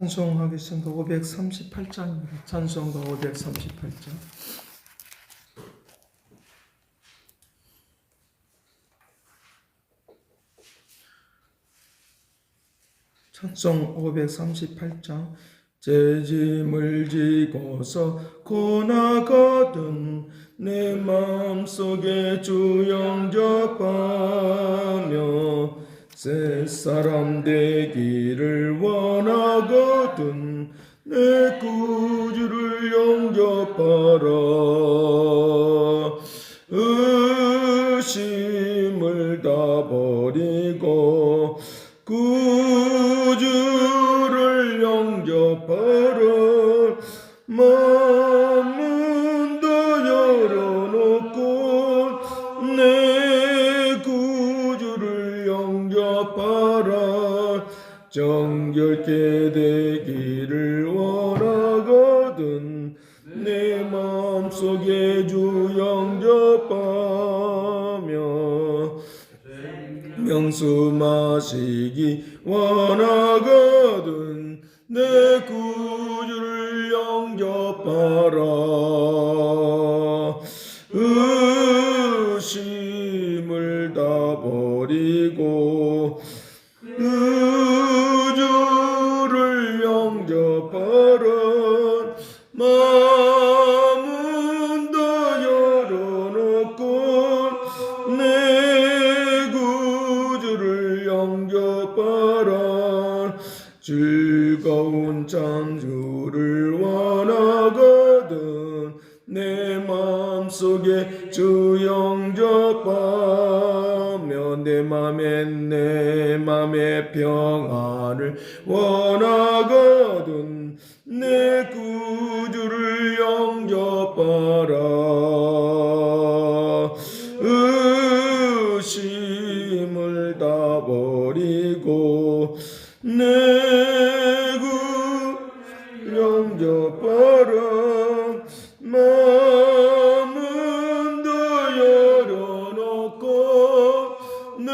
찬송하겠습니다. 538장입니다. 찬송가 538장. 찬송 538장 제 짐을 지고서 고나거든 내 마음속에 주 영접하며 새 사람 되기를 원하거든 내 구주를 영접하라 의심을 다 버리고 내구 영접하라 마음은 더 열어놓고 내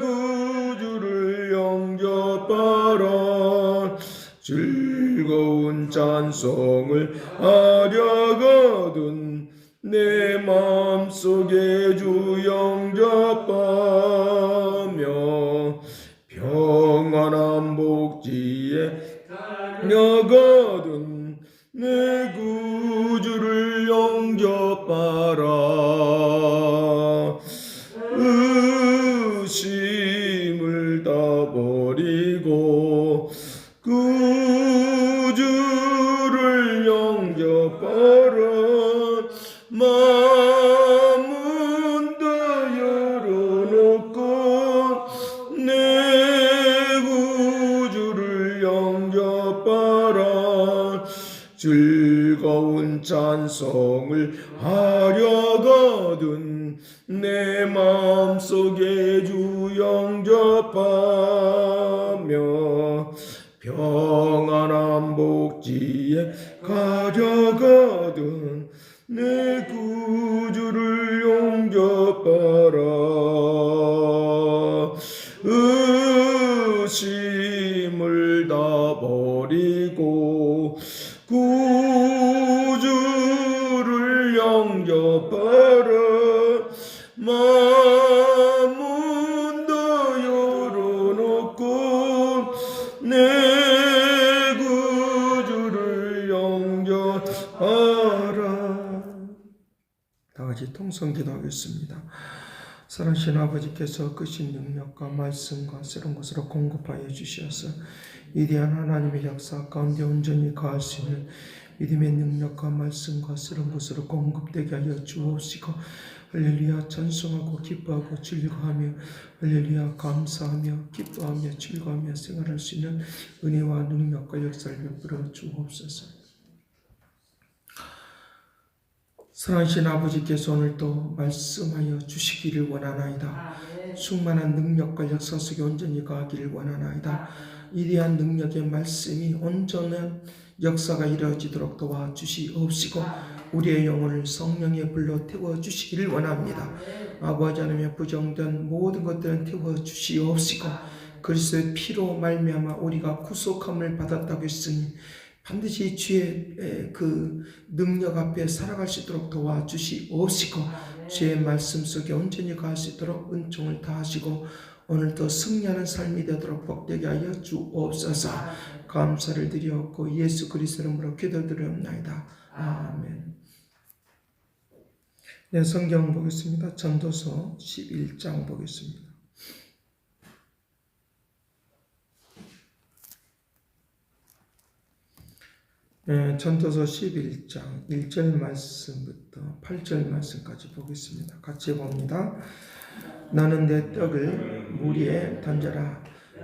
구주를 영접하라. 즐거운 찬송을 하려거든 내 마음속에 주 영접하며 평안한 복지에 려거 찬송을 하려거든 내 마음속에 주 영접하며 평안한 복지에 가려거든 내 구주를 영접하라 통성 기도하겠습니다. 사랑하신 아버지께서 크신 능력과 말씀과 새로운 것으로 공급하여 주시어서 위대한 하나님의 역사 가운데 온전히 거할 수 있는 믿음의 능력과 말씀과 새로운 것으로 공급되게 하여 주옵시고 할렐루야 찬송하고 기뻐하고 즐거워하며 할렐루야 감사하며 기뻐하며 즐거워하며 생활할 수 있는 은혜와 능력과 역사를 베풀어 주옵소서. 사랑하신 아버지께서 오늘도 말씀하여 주시기를 원하나이다. 충만한 능력과 역사 속에 온전히 거하기를 원하나이다. 위대한 능력의 말씀이 온전한 역사가 이루어지도록 도와 주시옵시고 우리의 영혼을 성령에 불러 태워 주시기를 원합니다. 아버지 하나님의 부정된 모든 것들은 태워 주시옵시고 그리스도의 피로 말미암아 우리가 구속함을 받았다고 했으니 반드시 주의 에, 그 능력 앞에 살아갈 수 있도록 도와주시옵시고 주의 말씀 속에 온전히 갈수 있도록 은총을 다하시고 오늘도 승리하는 삶이 되도록 복되게 하여 주옵소서. 감사를 드리옵고 예수 그리스도 이름으로 기도드리옵나이다. 아멘. 네 성경 보겠습니다. 전도서 11장 보겠습니다 네, 전도서 11장 1절 말씀부터 8절 말씀까지 보겠습니다. 같이 봅니다. 너는 내 떡을 물 위에 던져라.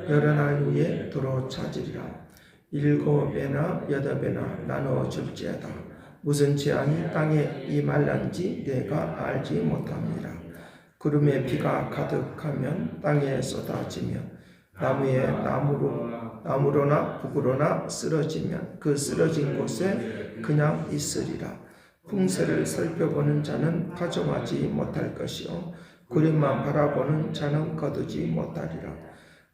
여러 날 후에 도로 찾으리라. 일곱 배나 여덟 배나 나누어 줄지어다. 무슨 재앙이 땅에 임할란지 내가 알지 못합니다. 구름에 비가 가득하면 땅에 쏟아지며 나무에 나무로 나무로나 북으로나 쓰러지면 그 쓰러진 곳에 그냥 있으리라. 풍세를 살펴보는 자는 파종하지 못할 것이요 구름만 바라보는 자는 거두지 못하리라.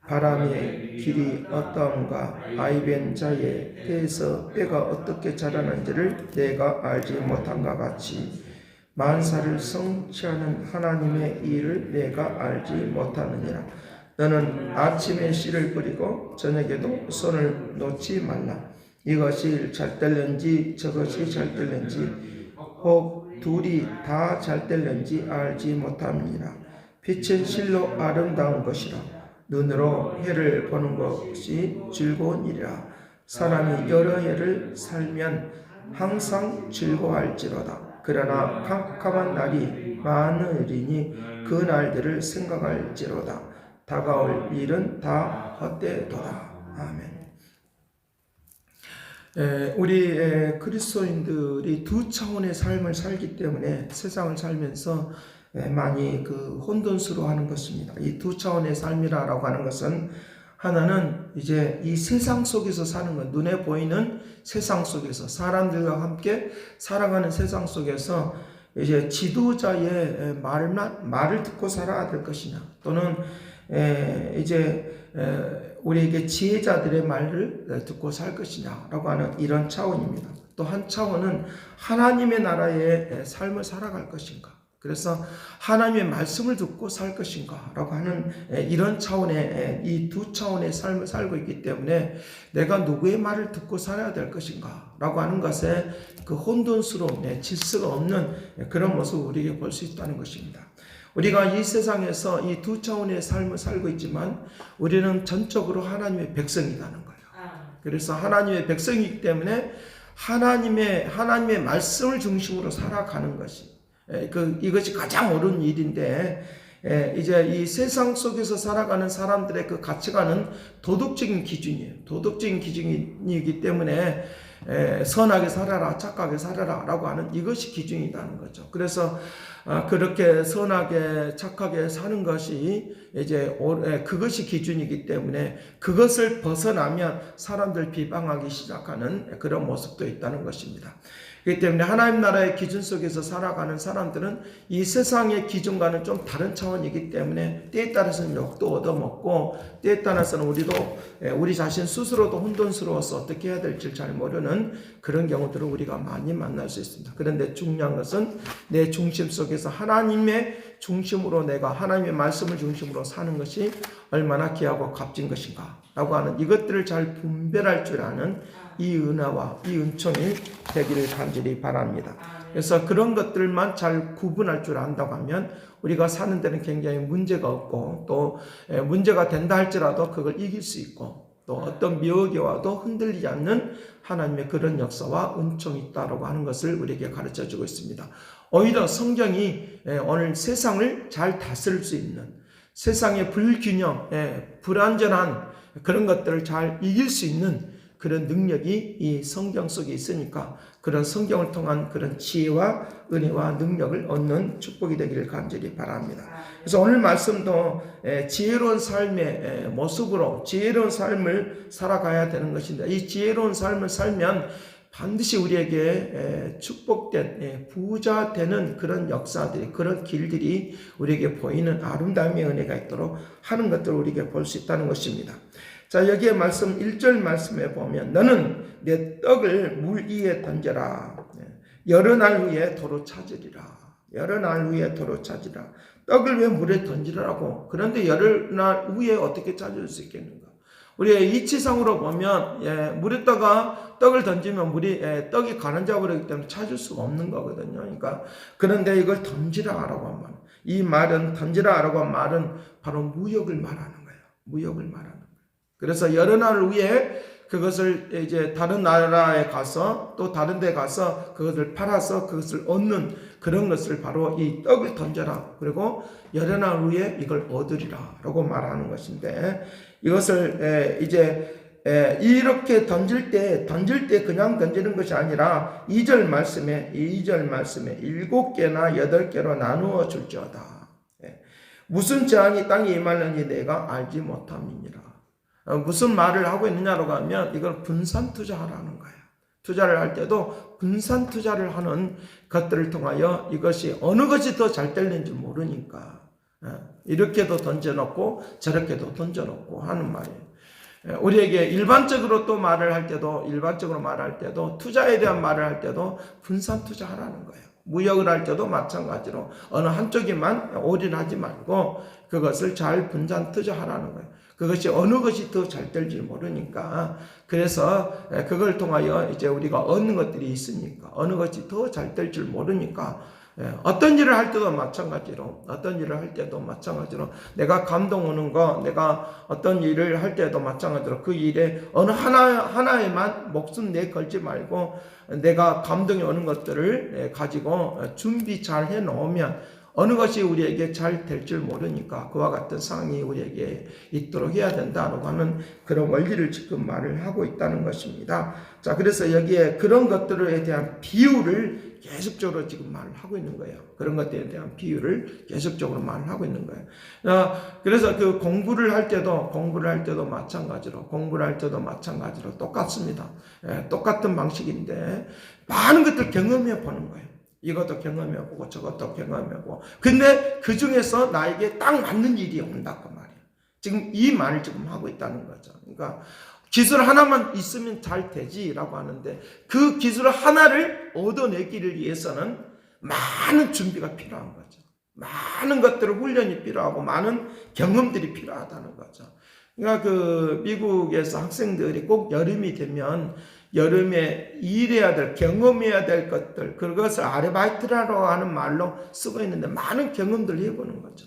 바람의 길이 어떠함과 아이벤 자의 폐에서 때가 어떻게 자라는지를 내가 알지 못함과 같이 만사를 성취하는 하나님의 일을 내가 알지 못하느니라. 너는 아침에 씨를 뿌리고 저녁에도 손을 놓지 말라. 이것이 잘 될는지 저것이 잘 될는지 혹 둘이 다 잘 될는지 알지 못함이니라. 빛은 실로 아름다운 것이라. 눈으로 해를 보는 것이 즐거운 일이라. 사람이 여러 해를 살면 항상 즐거워할지로다. 그러나 캄캄한 날이 많으리니 그 날들을 생각할지로다. 다가올 일은 다 헛되도다. 아멘. 에, 우리 에, 그리스도인들이 두 차원의 삶을 살기 때문에 세상을 살면서 에, 많이 그 혼돈스러워하는 것입니다. 이 두 차원의 삶이라고 하는 것은 하나는 이제 이 세상 속에서 사는 것, 눈에 보이는 세상 속에서 사람들과 함께 살아가는 세상 속에서 이제 지도자의 말만 말을 듣고 살아야 될 것이냐, 또는 에, 이제 에, 우리에게 지혜자들의 말을 듣고 살 것이냐라고 하는 이런 차원입니다. 또 한 차원은 하나님의 나라의 삶을 살아갈 것인가. 그래서 하나님의 말씀을 듣고 살 것인가라고 하는 이런 차원의 이 두 차원의 삶을 살고 있기 때문에 내가 누구의 말을 듣고 살아야 될 것인가라고 하는 것에 그 혼돈스러움, 질서가 없는 그런 모습을 우리에게 볼 수 있다는 것입니다. 우리가 이 세상에서 이 두 차원의 삶을 살고 있지만 우리는 전적으로 하나님의 백성이라는 거예요. 그래서 하나님의 백성이기 때문에 하나님의 하나님의 말씀을 중심으로 살아가는 것이 그 이것이 가장 옳은 일인데 이제 이 세상 속에서 살아가는 사람들의 그 가치관은 도덕적인 기준이에요. 도덕적인 기준이기 때문에 선하게 살아라, 착하게 살아라 라고 하는 이것이 기준이라는 거죠. 그래서 아, 그렇게 선하게 착하게 사는 것이 이제 그것이 기준이기 때문에 그것을 벗어나면 사람들 비방하기 시작하는 그런 모습도 있다는 것입니다. 그렇기 때문에 하나님 나라의 기준 속에서 살아가는 사람들은 이 세상의 기준과는 좀 다른 차원이기 때문에 때에 따라서는 욕도 얻어먹고 때에 따라서는 우리도 우리 자신 스스로도 혼돈스러워서 어떻게 해야 될지 잘 모르는 그런 경우들을 우리가 많이 만날 수 있습니다. 그런데 중요한 것은 내 중심 속에서 하나님의 중심으로 내가 하나님의 말씀을 중심으로 사는 것이 얼마나 귀하고 값진 것인가 라고 하는 이것들을 잘 분별할 줄 아는 이 은혜와 이 은총이 되기를 간절히 바랍니다. 그래서 그런 것들만 잘 구분할 줄 안다고 하면 우리가 사는 데는 굉장히 문제가 없고 또 문제가 된다 할지라도 그걸 이길 수 있고 또 어떤 미혹이 와도 흔들리지 않는 하나님의 그런 역사와 은총이 있다라고 하는 것을 우리에게 가르쳐 주고 있습니다. 오히려 성경이 오늘 세상을 잘 다스릴 수 있는 세상의 불균형, 불안전한 그런 것들을 잘 이길 수 있는 그런 능력이 이 성경 속에 있으니까 그런 성경을 통한 그런 지혜와 은혜와 능력을 얻는 축복이 되기를 간절히 바랍니다. 그래서 오늘 말씀도 지혜로운 삶의 모습으로 지혜로운 삶을 살아가야 되는 것인데 이 지혜로운 삶을 살면 반드시 우리에게 에, 축복된 예, 부자 되는 그런 역사들이 그런 길들이 우리에게 보이는 아름다움의 은혜가 있도록 하는 것들을 우리에게 볼 수 있다는 것입니다. 자 여기에 말씀 1절 말씀에 보면 너는 내 떡을 물 위에 던져라 예, 여러 날 후에 도로 찾으리라 여러 날 후에 도로 찾으라 떡을 왜 물에 던지라고 그런데 여러 날 후에 어떻게 찾을 수 있겠는가 우리의 이치상으로 보면 예, 물에다가 떡을 던지면 물이 예, 떡이 가라앉아 버리기 때문에 찾을 수가 없는 거거든요. 그러니까 그런데 이걸 던지라라고 한 말. 이 말은 던지라라고 한 말은 바로 무역을 말하는 거예요. 무역을 말하는 거예요. 그래서 여러 날 후에 그것을 이제 다른 나라에 가서 또 다른 데 가서 그것을 팔아서 그것을 얻는 그런 것을 바로 이 떡을 던져라. 그리고 여러 날 후에 이걸 얻으리라. 라고 말하는 것인데 이것을 에, 이제 에, 이렇게 던질 때 던질 때 그냥 던지는 것이 아니라 2절 말씀에 2절 말씀에 일곱 개나 여덟 개로 나누어 줄지어다. 예. 무슨 재앙이 땅에 임하는지 내가 알지 못함이니라. 어, 무슨 말을 하고 있느냐로 가면 이걸 분산 투자하라는 거예요. 투자를 할 때도 분산 투자를 하는 것들을 통하여 이것이 어느 것이 더 잘 될는지 모르니까 예, 이렇게도 던져놓고 저렇게도 던져놓고 하는 말이에요. 예, 우리에게 일반적으로 또 말을 할 때도 일반적으로 말할 때도 투자에 대한 말을 할 때도 분산 투자하라는 거예요. 무역을 할 때도 마찬가지로 어느 한쪽에만 올인하지 말고 그것을 잘 분산 투자하라는 거예요. 그것이 어느 것이 더 잘 될지 모르니까 그래서 그걸 통하여 이제 우리가 얻는 것들이 있으니까 어느 것이 더 잘 될 줄 모르니까 예, 어떤 일을 할 때도 마찬가지로 어떤 일을 할 때도 마찬가지로 내가 감동 오는 거 내가 어떤 일을 할 때도 마찬가지로 그 일에 어느 하나 하나에만 목숨 내 걸지 말고 내가 감동이 오는 것들을 예, 가지고 준비 잘 해 놓으면 어느 것이 우리에게 잘 될 줄 모르니까 그와 같은 상황이 우리에게 있도록 해야 된다라고 하는 그런 원리를 지금 말을 하고 있다는 것입니다. 자, 그래서 여기에 그런 것들에 대한 비유를 계속적으로 지금 말을 하고 있는 거예요. 그런 것들에 대한 비유를 계속적으로 말을 하고 있는 거예요. 어, 그래서 그 공부를 할 때도, 공부를 할 때도 마찬가지로, 공부를 할 때도 마찬가지로 똑같습니다. 예, 똑같은 방식인데, 많은 것들 경험해 보는 거예요. 이것도 경험해보고 저것도 경험해보고 근데 그 중에서 나에게 딱 맞는 일이 온다고 말이에요. 지금 이 말을 지금 하고 있다는 거죠. 그러니까 기술 하나만 있으면 잘 되지라고 하는데 그 기술 하나를 얻어내기를 위해서는 많은 준비가 필요한 거죠. 많은 것들을 훈련이 필요하고 많은 경험들이 필요하다는 거죠. 그러니까 그 미국에서 학생들이 꼭 여름이 되면 여름에 일해야 될, 경험해야 될 것들, 그것을 아르바이트라고 하는 말로 쓰고 있는데 많은 경험들을 해보는 거죠.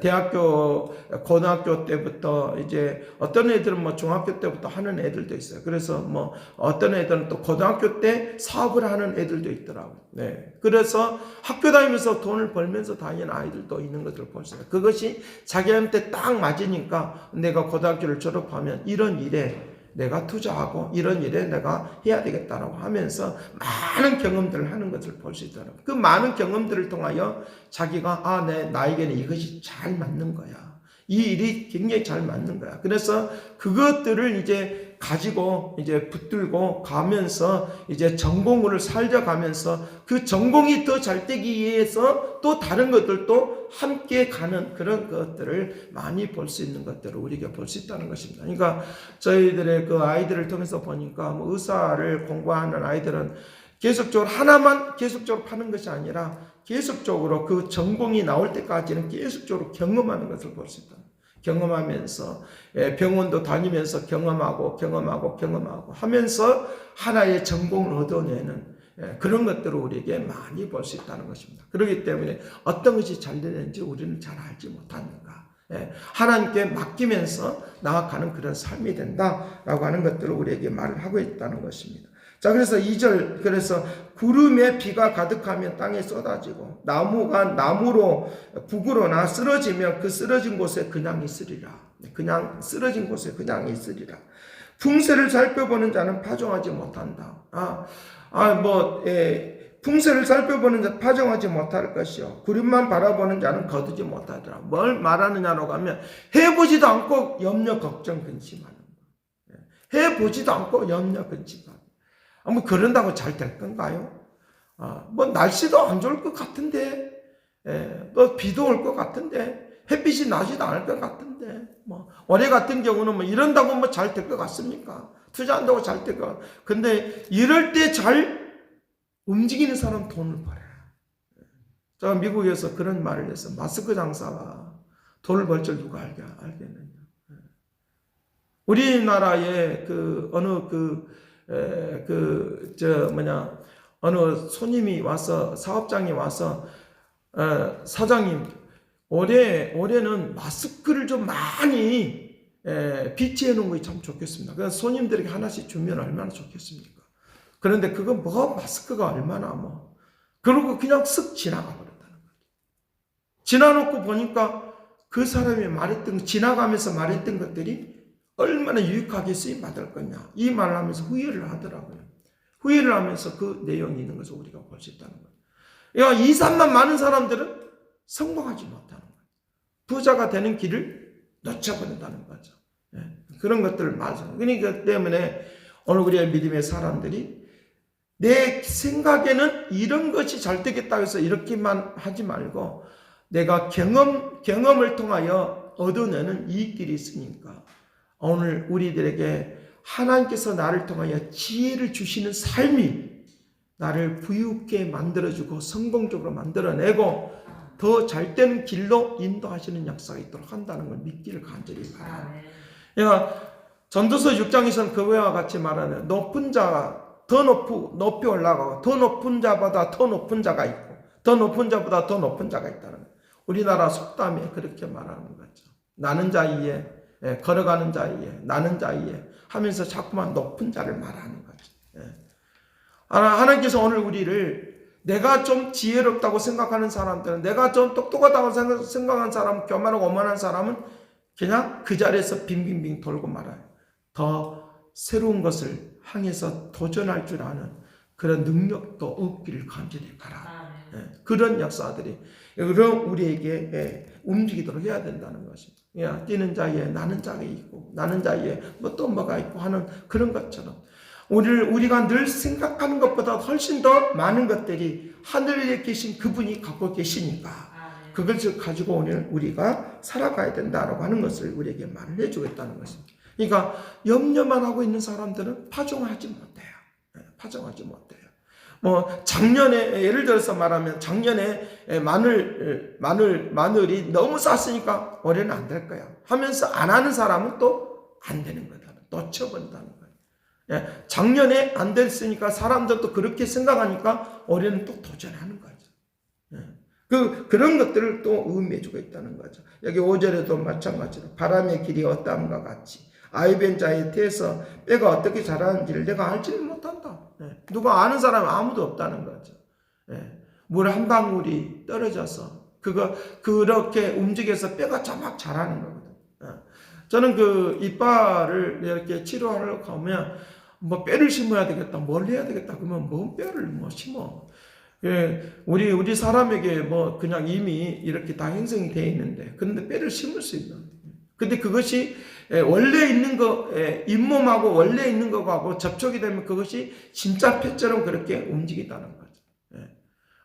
대학교, 고등학교 때부터 이제 어떤 애들은 뭐 중학교 때부터 하는 애들도 있어요. 그래서 뭐 어떤 애들은 또 고등학교 때 사업을 하는 애들도 있더라고요. 네. 그래서 학교 다니면서 돈을 벌면서 다니는 아이들도 있는 것을 볼 수 있어요. 그것이 자기한테 딱 맞으니까 내가 고등학교를 졸업하면 이런 일에 내가 투자하고 이런 일에 내가 해야 되겠다라고 하면서 많은 경험들을 하는 것을 볼 수 있다는 그 많은 경험들을 통하여 자기가 아, 내 나에게는 이것이 잘 맞는 거야. 이 일이 굉장히 잘 맞는 거야. 그래서 그것들을 이제 가지고 이제 붙들고 가면서 이제 전공을 살려가면서 그 전공이 더 잘 되기 위해서 또 다른 것들도 함께 가는 그런 것들을 많이 볼 수 있는 것들을 우리가 볼 수 있다는 것입니다. 그러니까 저희들의 그 아이들을 통해서 보니까 뭐 의사를 공부하는 아이들은 계속적으로 하나만 계속적으로 파는 것이 아니라 계속적으로 그 전공이 나올 때까지는 계속적으로 경험하는 것을 볼 수 있다. 경험하면서 예, 병원도 다니면서 경험하고 경험하고 경험하고 하면서 하나의 전공을 얻어내는 예, 그런 것들을 우리에게 많이 볼 수 있다는 것입니다. 그렇기 때문에 어떤 것이 잘 되는지 우리는 잘 알지 못하는가. 예, 하나님께 맡기면서 나아가는 그런 삶이 된다라고 하는 것들을 우리에게 말을 하고 있다는 것입니다. 자, 그래서 2절, 그래서 구름에 비가 가득하면 땅에 쏟아지고, 나무가 나무로 북으로나 쓰러지면 그 쓰러진 곳에 그냥 있으리라. 그냥 쓰러진 곳에 그냥 있으리라. 풍세를 살펴보는 자는 파종하지 못한다. 아, 아, 뭐, 예, 풍세를 살펴보는 자 파종하지 못할 것이요. 구름만 바라보는 자는 거두지 못하더라. 뭘 말하느냐로 가면, 해보지도 않고 염려, 걱정, 근심하는 거. 예, 해보지도 않고 염려, 근심하는 아, 뭐 그런다고 잘 될 건가요? 아, 뭐 날씨도 안 좋을 것 같은데, 예, 또 비도 올 것 같은데, 햇빛이 나지도 않을 것 같은데, 뭐 올해 같은 경우는 뭐 이런다고 뭐 잘 될 것 같습니까? 투자한다고 잘 될 것. 근데 이럴 때 잘 움직이는 사람 돈을 벌어요. 제가 미국에서 그런 말을 했어. 마스크 장사가 돈을 벌 줄 누가 알겠느냐. 우리나라에 그 어느 그 그 저 뭐냐 어느 손님이 와서 사업장이 와서 어, 사장님 올해 올해는 마스크를 좀 많이 에, 비치해 놓은 것이 참 좋겠습니다. 그래서 손님들에게 하나씩 주면 얼마나 좋겠습니까? 그런데 그거 뭐 마스크가 얼마나 뭐 그러고 그냥 쓱 지나가 버렸다는 거죠. 지나놓고 보니까 그 사람이 말했던 지나가면서 말했던 것들이 얼마나 유익하게 쓰임 받을 거냐 이 말을 하면서 후회를 하더라고요. 후회를 하면서 그 내용이 있는 것을 우리가 볼 수 있다는 거예요. 이 산만 많은 사람들은 성공하지 못하는 거예요. 부자가 되는 길을 놓쳐버린다는 거죠. 예, 그런 것들을 맞아. 그러니까 때문에 오늘 우리의 믿음의 사람들이 내 생각에는 이런 것이 잘 되겠다 해서 이렇게만 하지 말고 내가 경험, 경험을 통하여 얻어내는 이익들이 있으니까 오늘 우리들에게 하나님께서 나를 통하여 지혜를 주시는 삶이 나를 부유하게 만들어주고 성공적으로 만들어내고 더 잘된 길로 인도하시는 역사가 있도록 한다는 걸 믿기를 간절히 바랍니다. 그러니까 전도서 6장에서는 그와 같이 말하는 높은 자가 더 높고 높이 올라가고 더 높은 자보다 더 높은 자가 있고 더 높은 자보다 더 높은 자가 있다는 거예요. 우리나라 속담에 그렇게 말하는 거죠. 나는 자이에 예, 걸어가는 자이에 나는 자이에 하면서 자꾸만 높은 자를 말하는 거죠. 예. 하나- 하나님께서 오늘 우리를 내가 좀 지혜롭다고 생각하는 사람들은 내가 좀 똑똑하다고 생각- 생각하는 사람 교만하고 오만한 사람은 그냥 그 자리에서 빙빙빙 돌고 말아요. 더 새로운 것을 향해서 도전할 줄 아는 그런 능력도 없기를 간절히 바라. 예, 그런 역사들이 그런 우리에게 예, 움직이도록 해야 된다는 것입니다. 야, 뛰는 자에 나는 자가 있고 나는 자에 뭐 또 뭐가 있고 하는 그런 것처럼 우리를 우리가 늘 생각하는 것보다 훨씬 더 많은 것들이 하늘에 계신 그분이 갖고 계시니까 그것을 가지고 오늘 우리가 살아가야 된다라고 하는 것을 우리에게 말을 해주겠다는 것입니다. 그러니까 염려만 하고 있는 사람들은 파종하지 못해요. 예, 파종하지 못해요. 뭐 작년에 예를 들어서 말하면 작년에 마늘 마늘 마늘이 너무 쌌으니까 올해는 안 될 거야 하면서 안 하는 사람은 또 안 되는 거다. 놓쳐버린다는 거예요. 예, 작년에 안 됐으니까 사람들도 그렇게 생각하니까 올해는 또 도전하는 거죠. 예. 그 그런 것들을 또 의미해주고 있다는 거죠. 여기 5절에도 마찬가지로 바람의 길이 어떠함과 같이 아이벤 자의 태에서 뼈가 어떻게 자라는지를 내가 알지는 못한다. 예. 누가 아는 사람이 아무도 없다는 거죠. 예. 물한 방울이 떨어져서 그거 그렇게 움직여서 뼈가 자막 자라는 거거든. 예. 저는 그 이빨을 이렇게 치료하러 가면 뭐 뼈를 심어야 되겠다, 뭘 해야 되겠다 그러면 뭔 뼈를 뭐 심어? 예, 우리 우리 사람에게 뭐 그냥 이미 이렇게 다 형성이 돼 있는데 그런데 뼈를 심을 수 있는. 근데 그것이 예, 원래 있는 거 예, 잇몸하고 원래 있는 거하고 접촉이 되면 그것이 진짜 뼈처럼 그렇게 움직인다는 거죠. 예.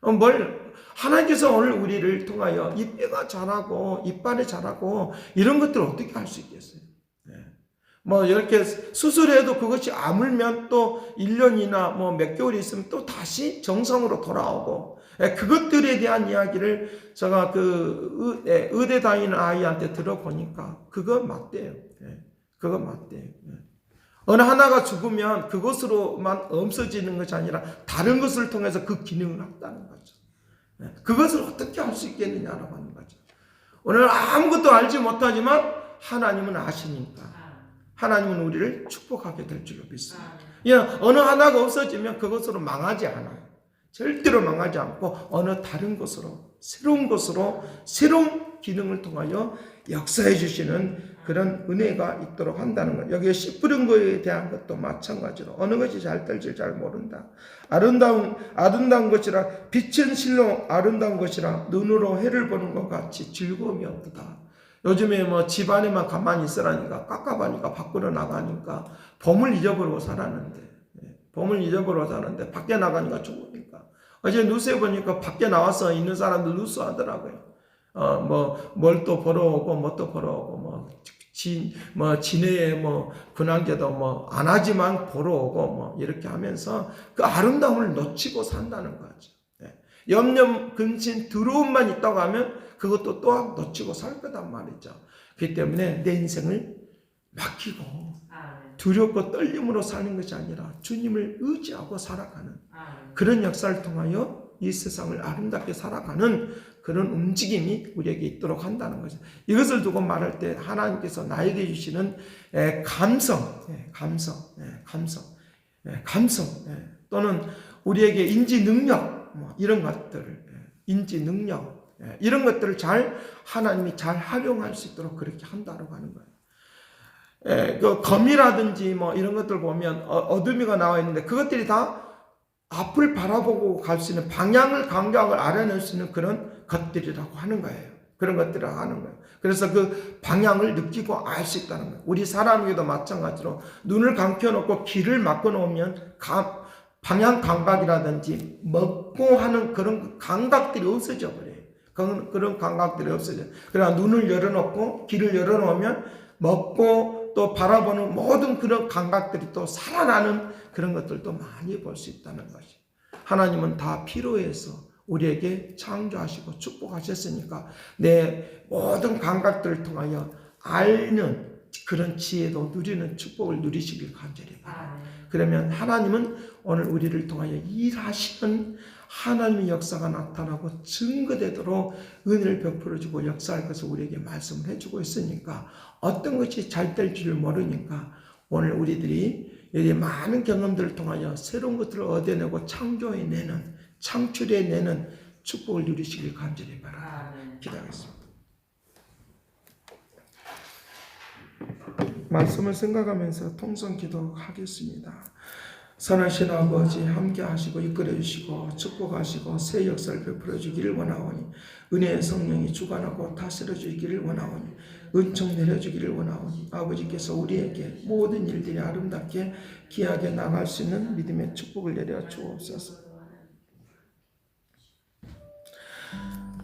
어, 뭘 하나님께서 오늘 우리를 통하여 이 뼈가 자라고 이빨이 자라고 이런 것들을 어떻게 할 수 있겠어요? 예. 뭐 이렇게 수술해도 그것이 아물면 또 1년이나 뭐 몇 개월이 있으면 또 다시 정상으로 돌아오고 예, 그것들에 대한 이야기를 제가 그 의- 예, 의대 다니는 아이한테 들어보니까 그거 맞대요. 예, 그거 맞대요. 예. 어느 하나가 죽으면 그것으로만 없어지는 것이 아니라 다른 것을 통해서 그 기능을 한다는 거죠. 예, 그것을 어떻게 할 수 있겠느냐라고 하는 거죠. 오늘 아무것도 알지 못하지만 하나님은 아시니까 하나님은 우리를 축복하게 될 줄로 믿습니다. 예, 어느 하나가 없어지면 그것으로 망하지 않아요. 절대로 망하지 않고 어느 다른 것으로 새로운 것으로 새로운 기능을 통하여 역사해 주시는 그런 은혜가 있도록 한다는 것. 여기에 씨 뿌린 거에 대한 것도 마찬가지로 어느 것이 잘 될지 잘 모른다. 아름다운 아름다운 것이라 빛은 실로 아름다운 것이라 눈으로 해를 보는 것 같이 즐거움이 없다. 요즘에 뭐 집안에만 가만히 있으라니까 깝깝하니까 밖으로 나가니까 봄을 잊어버리고 살았는데 예. 봄을 잊어버려 자는데 밖에 나가니까 좋으니까. 어제 뉴스에 보니까 밖에 나와서 있는 사람들 뉴스 하더라고요. 어, 뭐, 뭘 또 보러 오고, 뭐 또 보러 오고, 뭐, 진, 뭐, 진해에 뭐, 군항제도 뭐, 안 하지만 보러 오고, 뭐, 이렇게 하면서 그 아름다움을 놓치고 산다는 거죠. 예. 염려, 근심, 두려움만 있다고 하면 그것도 또한 놓치고 살 거단 말이죠. 그렇기 때문에 내 인생을 맡기고 아멘. 두렵고 떨림으로 사는 것이 아니라 주님을 의지하고 살아가는 아멘. 그런 역사를 통하여 이 세상을 아름답게 살아가는 그런 움직임이 우리에게 있도록 한다는 거죠. 이것을 두고 말할 때 하나님께서 나에게 주시는 에, 감성, 예, 감성, 예, 감성, 예, 감성 예, 또는 우리에게 인지 능력 뭐 이런 것들을 예, 인지 능력 예, 이런 것들을 잘 하나님이 잘 활용할 수 있도록 그렇게 한다고 하는 거예요. 예, 그 검이라든지 뭐 이런 것들 보면 어- 어둠이가 나와 있는데 그것들이 다 앞을 바라보고 갈 수 있는 방향을 감각을 알아낼 수 있는 그런 것들이라고 하는 거예요. 그런 것들이라고 하는 거예요. 그래서 그 방향을 느끼고 알 수 있다는 거예요. 우리 사람에게도 마찬가지로 눈을 감겨놓고 길을 막고 놓으면 감- 방향 감각이라든지 먹고 하는 그런 감각들이 없어져 버려요. 그런, 감각들이 없어져. 그러나 눈을 열어놓고 길을 열어놓으면 먹고 또 바라보는 모든 그런 감각들이 또 살아나는 그런 것들도 많이 볼 수 있다는 것이. 하나님은 다 필요해서 우리에게 창조하시고 축복하셨으니까 내 모든 감각들을 통하여 알는 그런 지혜도 누리는 축복을 누리시길 간절히 바랍니다. 그러면 하나님은 오늘 우리를 통하여 일하시는 하나님의 역사가 나타나고 증거되도록 은혜를 베풀어 주고 역사할 것을 우리에게 말씀을 해주고 있으니까 어떤 것이 잘 될 줄 모르니까 오늘 우리들이 여기 많은 경험들을 통하여 새로운 것들을 얻어내고 창조해내는 창출해내는 축복을 누리시길 간절히 바랍니다. 아멘. 기도하겠습니다. 말씀을 생각하면서 통성 기도하겠습니다. 선하신 아버지 함께 하시고 이끌어 주시고 축복하시고 새 역사를 베풀어 주기를 원하오니 은혜의 성령이 주관하고 다스려 주기를 원하오니 은총 내려 주기를 원하오니 아버지께서 우리에게 모든 일들이 아름답게 귀하게 나갈 수 있는 믿음의 축복을 내려 주옵소서.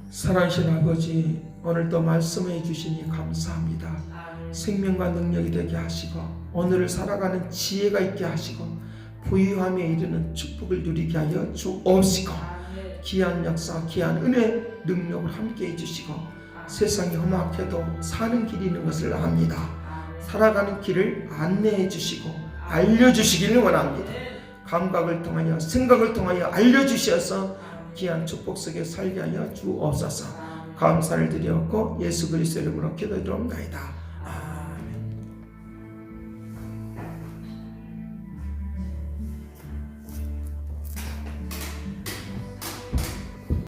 사랑하신 아버지 오늘도 말씀해 주시니 감사합니다. 생명과 능력이 되게 하시고 오늘을 살아가는 지혜가 있게 하시고 부유함에 이르는 축복을 누리게 하여 주옵시고. 귀한 역사, 귀한 은혜, 능력을 함께 해주시고 세상이 험악해도 사는 길이 있는 것을 압니다. 살아가는 길을 안내해 주시고 알려주시기를 원합니다. 감각을 통하여 생각을 통하여 알려주셔서 귀한 축복 속에 살게 하여 주옵소서. 감사를 드렸고 예수 그리스도 이름으로 기도드립니다.